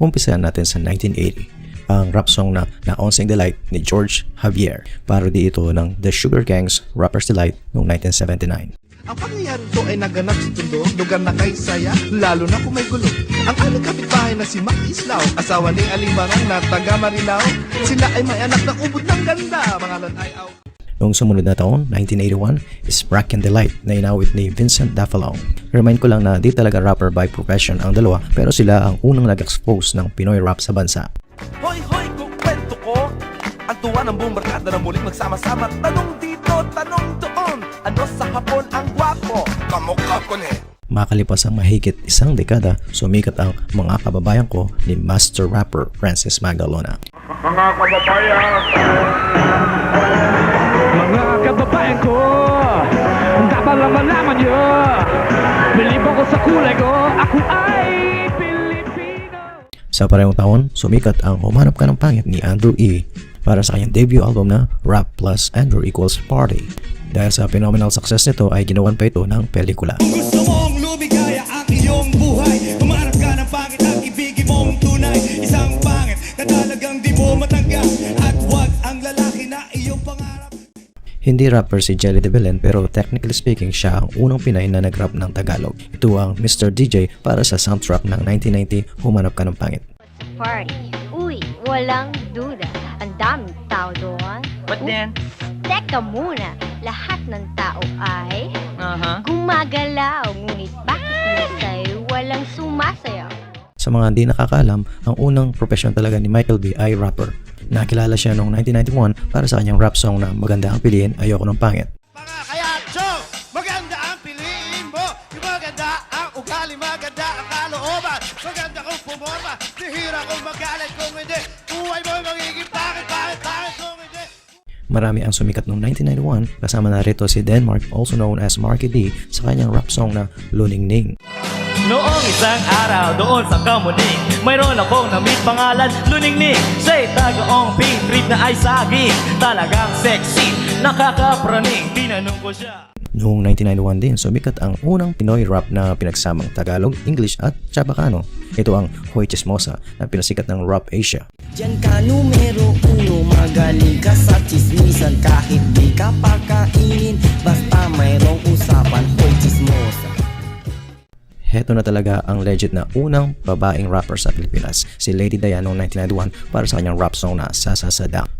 umpisahan natin sa 1980 ang rap song na Naonsing Delight ni George Javier. Parody ito ng The Sugar Gang's Rapper's Delight noong 1979. Ang pangyayari to ay naganap sa Tondo, lugar na kay saya, lalo na kung may gulo. Ang aming kapitbahay na si Mac Islao, asawa ni Alimangang na taga Marilao. Sila ay may anak na ubod ng ganda, pangalan ay Au. Noong sumunod na taon, 1981, is Brack and Delight na inawit ni Vincent Dafalong. Remind ko lang na di talaga rapper by profession ang dalawa pero sila ang unang nag-expose ng Pinoy rap sa bansa. Hoy, hoy, kung kwento ko Ang tuwa ng buong barkada na muling magsama-sama Tanong dito, tanong doon Ano sa hapon ang gwapo? Kamukha ko ni Makalipas ang mahigit isang dekada, sumikat ang mga kababayan ko ni master rapper Francis Magalona. Mga Lang malaman nyo Bilib ako sa kulay ko Ako ay Pilipino Sa parehong taon, sumikat ang Humanap Ka ng Pangit ni Andrew E. para sa kanyang debut album na Rap Plus Andrew Equals Party. Dahil sa phenomenal success nito ay ginawan pa ito ng pelikula. Gusto mong lumigaya Hindi rapper si Jelly de Belen pero technically speaking siya ang unang Pinay na nag-rap ng Tagalog. Ito ang Mr. DJ para sa soundtrack ng 1990 Humanap Ka ng Pangit. party. Uy, walang duda. Ang daming tao doon. But then, Teka muna, lahat ng tao ay uh-huh. gumagalaw. Ngunit bakit minsan walang sumasayaw? Sa mga hindi nakakaalam, ang unang profession talaga ni Michael B. ay rapper. Nakilala siya noong 1991 para sa kanyang rap song na Maganda ang piliin, Ayoko ng Pangit. Mga kaya, Joe, maganda ang piliin mo. Yung maganda ang ugali, maganda ang kalooban. Maganda kung pumorma, tihira kung magalit kung hindi. Buhay mo magiging pangit, pangit, pangit kung hindi. Marami ang sumikat noong 1991 kasama na rito si Denmark also known as Marky D sa kanyang rap song na Luning Ning. Noong isang araw doon sa Kamuning Mayroon akong namit pangalan Luningning. Siya'y tagaong pink trip na ay saging Talagang sexy, nakakapraning Tinanong ko siya. Noong 1991 din, sumikat ang unang Pinoy rap na pinagsamang Tagalog, English at Chabacano. Ito ang Hoy Chismosa na pinasikat ng Rap Asia. Diyan ka numero uno Magaling ka sa chismisan. Kahit di ka pakainin Basta mayroong usapan Hoy chismosa Heto na talaga ang legit na unang babaeng rapper sa Pilipinas, si Lady Diana noong 1991 para sa kanyang rap song na Sasasadang.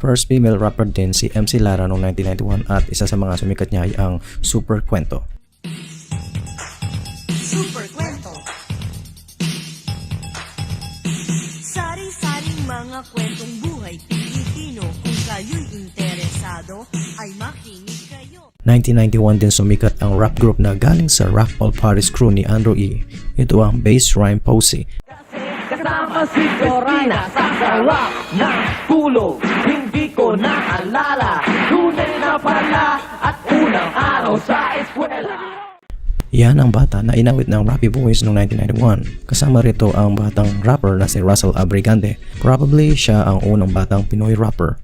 First female rapper din si MC Lara noong 1991 at isa sa mga sumikat niya ay ang Super Kwento. Sari-saring mga kwentong buhay Pilipino Kung kayo'y interesado ay makinig kayo. 1991 din sumikat ang rap group na galing sa Rock All Paris crew ni Andrew E. Ito ang Bass Rhyme Posey. Kasama si Dorina Sa sarap ng tulog Hindi ko naalala. Tunay na pala At unang araw sa eskwela Yan ang bata na inawit ng Rappy Boys noong 1991. Kasama rito ang batang rapper na si Russell Abrigante. Probably siya ang unang batang Pinoy rapper.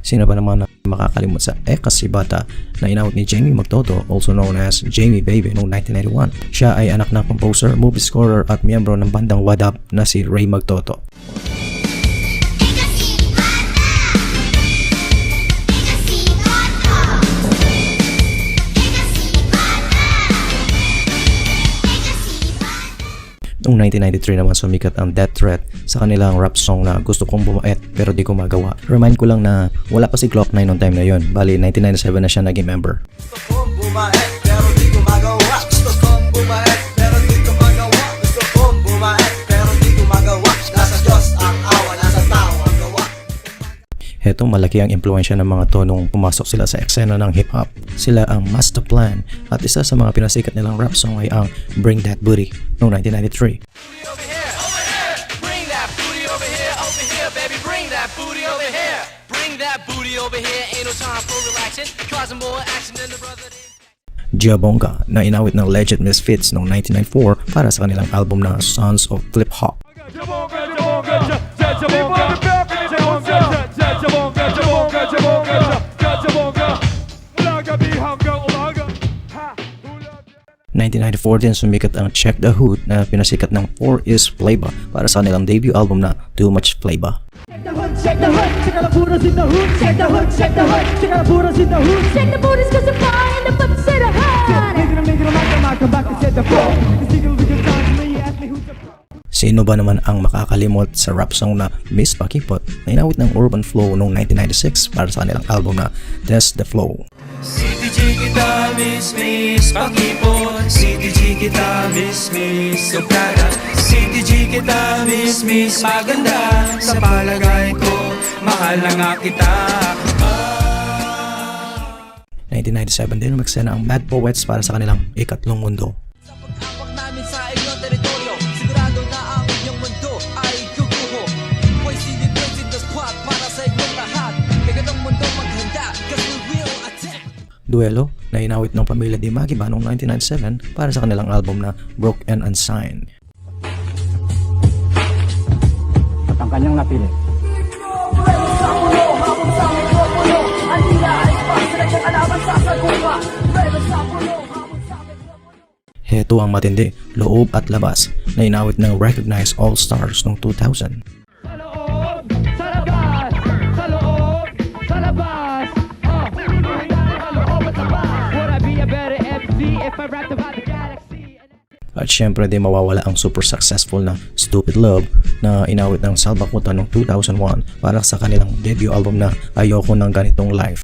Sino ba naman na makakalimut sa Eka si Bata na inawit ni Jamie Magtoto also known as Jamie Baby noong 1991. Siya ay anak ng composer, movie scorer at miyembro ng bandang Wadap na si Ray Magtoto. 1993 naman sumikat ang Death Threat sa kanilang rap song na gusto kong bumait pero di ko magawa. Remind ko lang na wala pa si Glock 9 noong time na yon. Bali 1997 na siya naging member. Gusto kong bumait Heto malaki ang impluensya ng mga to nung pumasok sila sa eksena ng hip-hop. Sila ang Master Plan at isa sa mga pinasikat nilang rap song ay ang Bring That Booty noong 1993. Bring that booty over here, over here here, baby, bring that booty over here. Bring that booty over here. Ain't no time for relaxing. Causing more action than the brother. Giabonga na inawit ng Legend Misfits noong 1994 para sa kanilang album na Sons of Flip Hop. Umaga 1994 din sumikat ang Check the Hood na pinasikat ng 4 is Flavor para sa kanilang debut album na Too Much Flavor. Check the booties cause the fire and the butts to the head. Sino ba naman ang makakalimot sa rap song na Miss Pakipot na inawit ng Urban Flow noong 1996 para sa kanilang album na Test the Flow. CTG kita miss miss Pakipon CTG kita miss miss Sukada CTG kita miss miss Maganda. Sa palagay ko Mahal na nga kita. 1997 din umaksena ang Bad Poets para sa kanilang ikatlong mundo. Duelo na inawit ng pamilya Di Magiba noong 1997 para sa kanilang album na Broke and Unsigned. Heto ang matindi, loob at labas na inawit ng recognized All-Stars noong 2000. At syempre di mawawala ang super successful na Stupid Love na inawit ng Salbakuta noong 2001 para sa kanilang debut album na Ayoko ng Ganitong Life.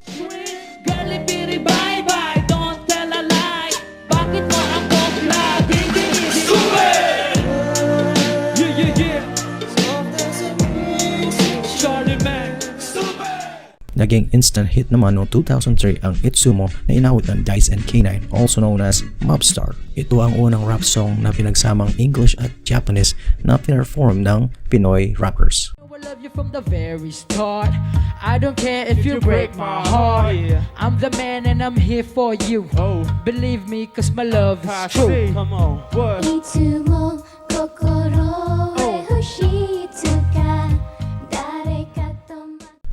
Naging instant hit naman noong 2003 ang Itsumo na inawit ng Dice and K9 also known as Mobstar. Ito ang unang rap song na pinagsamang English at Japanese na pinerform ng Pinoy rappers. I love you from the very start. I don't care if, you, you break, break my heart. Yeah. I'm the man and I'm here for you. Oh. Believe me, cause my love is true. Come on, what?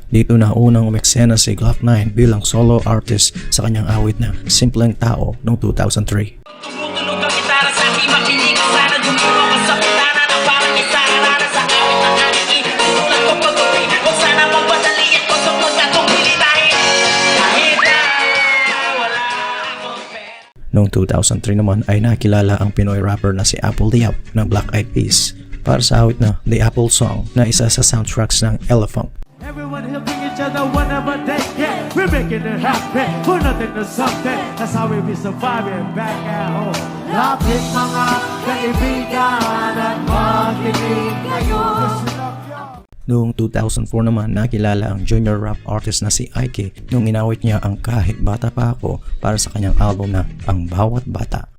Dito na unang umeksena si Glock9 bilang solo artist sa kanyang awit na Simpleng Tao noong 2003. Tumutunog ang gitara sa aking makinig Sana dumuro ka sa putana Na parang isa Rara sa awit ng aking Tulad ko pag-uwi Huwag sana magpadali At kung sumod na tumili Dahil Kahit na Wala akong pera Noong 2003 naman ay nakilala ang Pinoy rapper na si Apple Diap ng Black Eyed Peas para sa awit na The Apple Song na isa sa soundtracks ng Elephant. Each other whenever they can. We're making it happen. For nothing to something. That's how we be surviving back at home. Lapit mga kaibigan at makinig kayo. Noong 2004 naman nakilala ang junior rap artist na si Ike nung inawit niya ang Kahit Bata Pa Ako para sa kanyang album na Ang Bawat Bata.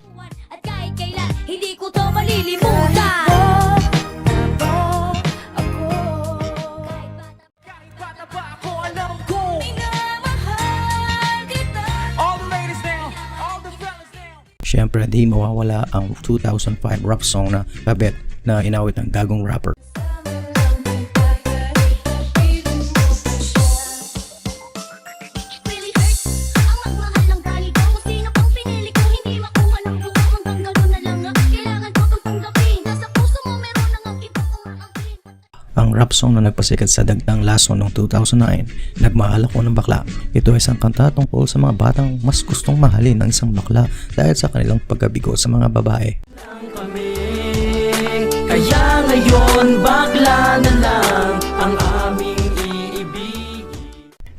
At kahit kailan, hindi ko to malilimutan. Now Siyempre di mawawala ang 2005 rap song na Babet na inawit ng gagong rapper. Song na nagpasikat sa dagdang laso noong 2009, Nagmahal Ako ng Bakla. Ito ay isang kanta tungkol sa mga batang mas gustong mahalin ng isang bakla dahil sa kanilang pagkabigo sa mga babae. kami Kaya ngayon Bagla na lang Ang aming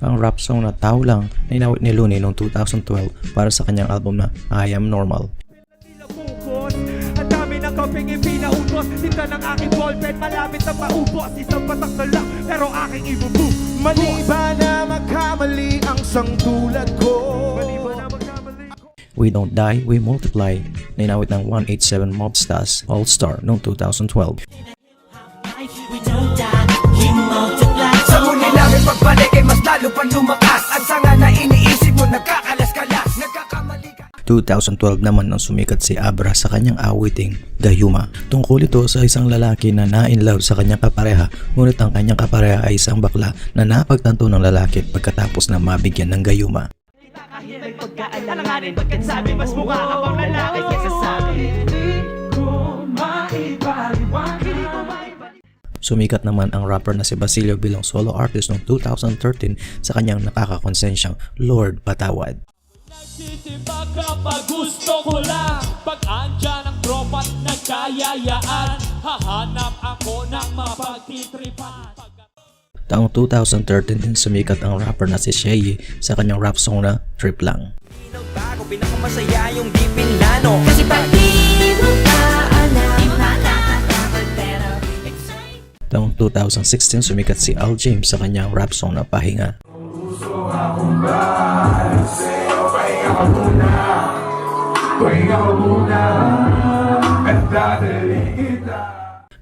Ang rap song na Tao Lang na inawit ni Looney noong 2012 para sa kanyang album na I Am Normal. Bukod, ang dami ng kaping ipinautos Tinta ng aking ballpen, malapit na maubos Isang patak na lang, pero aking ibubu Mali ba na magkamali ang sangtulad ko? Mali ba na magkamali We Don't Die, We Multiply na inawit ng 187 Mobstars All-Star noong 2012. We don't die, we multiply. Pagbalik ay mas lalo pa lumakas 2012 naman nang sumikat si Abra sa kanyang awiting Gayuma. Tungkol ito sa isang lalaki na na-in-love sa kanyang kapareha ngunit ang kanyang kapareha ay isang bakla na napagtanto ng lalaki pagkatapos na mabigyan ng Gayuma. Alanganin, bakit sabi mas mukha ka pang lalaki kesa sa akin Sumikat naman ang rapper na si Basilio bilang solo artist noong 2013 sa kanyang nakakakonsensyang Lord Patawad. Titibag kapag gusto ko lang Pag andyan ang tropa at nagkayayaan Hahanap ako ng mapagtitripan Taong 2013 din sumikat ang rapper na si Shay sa kanyang rap song na Trip Lang. Bago pinakamasaya yung di pinlano Kasi pag di mo Taong 2016 sumikat si Al James sa kanyang rap song na Pahinga.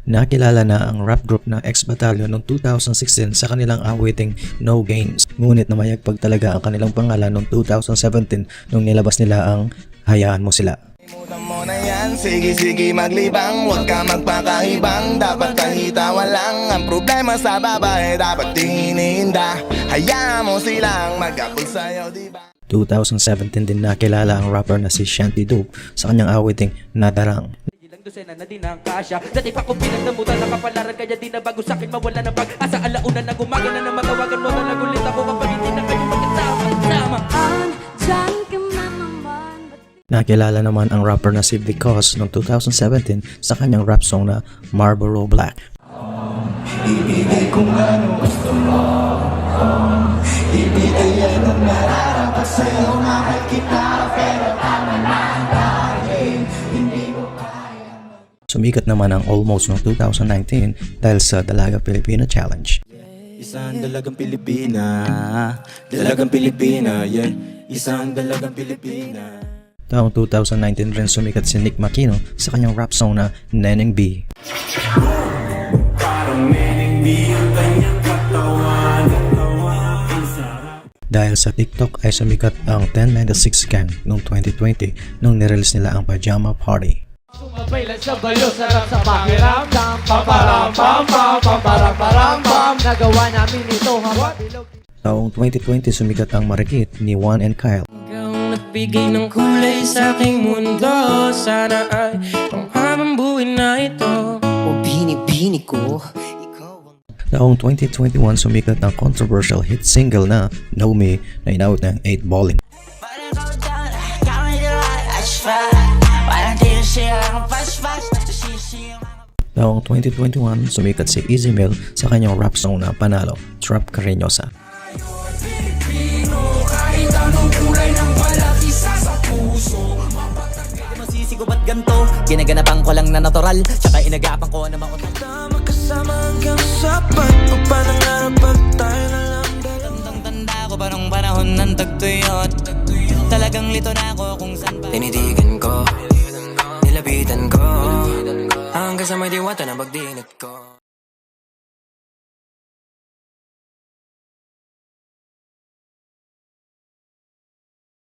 Nakilala na ang rap group na X-Battalion noong 2016 sa kanilang awiting No Games. Ngunit namayagpag talaga ang kanilang pangalan noong 2017 nung nilabas nila ang Hayaan Mo Sila. Limutan mo na yan, sige sige maglibang. Huwag ka magpakahibang, dapat kahitawan lang Ang problema sa babae, dapat di iniinda Hayaan mo silang mag-apol sa'yo, di ba? 2017 din nakilala ang rapper na si Shanty Dope sa kanyang awiting Nadarang. Dosena na din ang kasya. Dati pa kong pinagdamutan na kapalaran Kaya di na bago sa'kin mawala ng pag-asa. Alauna na gumaga na na matawagan mo na nagulit ako Kapag hindi na kayo magkasama-sama naman Nakilala naman ang rapper na si Because noong 2017 sa kanyang rap song na Marlboro Black. Sumikat naman ang Almost noong 2019 dahil sa Dalaga Pilipino Challenge. Isang dalagang Pilipina Dalagang Pilipina, yeah Isang dalagang Pilipina Taong 2019 rin sumikat si Nick Makino sa kanyang rap song na Neneng B. Dahil sa TikTok ay sumikat ang 1096 Gang noong 2020 nung nirelease nila ang Pajama Party. Sumabay sa bayo, sarap sa pakiramdam Pamparam pam pam, pamparam param pam Nagawa namin ito habang bilog Taong 2020 sumikat ang Marikit ni Juan and Kyle. Ikaw nagbigay ng kulay sa aking mundo Sana ay ang habang buhay na ito O binibini ko Taong 2021 sumikat ang controversial hit single na Me na inawit ng 8 Ballin. Taong 2021 sumikat si Easy Mill sa kanyang rap song na Panalo, Trap ganto? Ginaganapan ko lang na natural Tsaka inagapan ko na makutal Tama kasama hanggang sapat O panangarap pag tayo na lang Tandang tanda ko pa nung panahon ng tagtuyot. Talagang lito na ako kung saan pa Tinitigan ko Nilapitan ko. Hanggang sa may diwata na pagdinat ko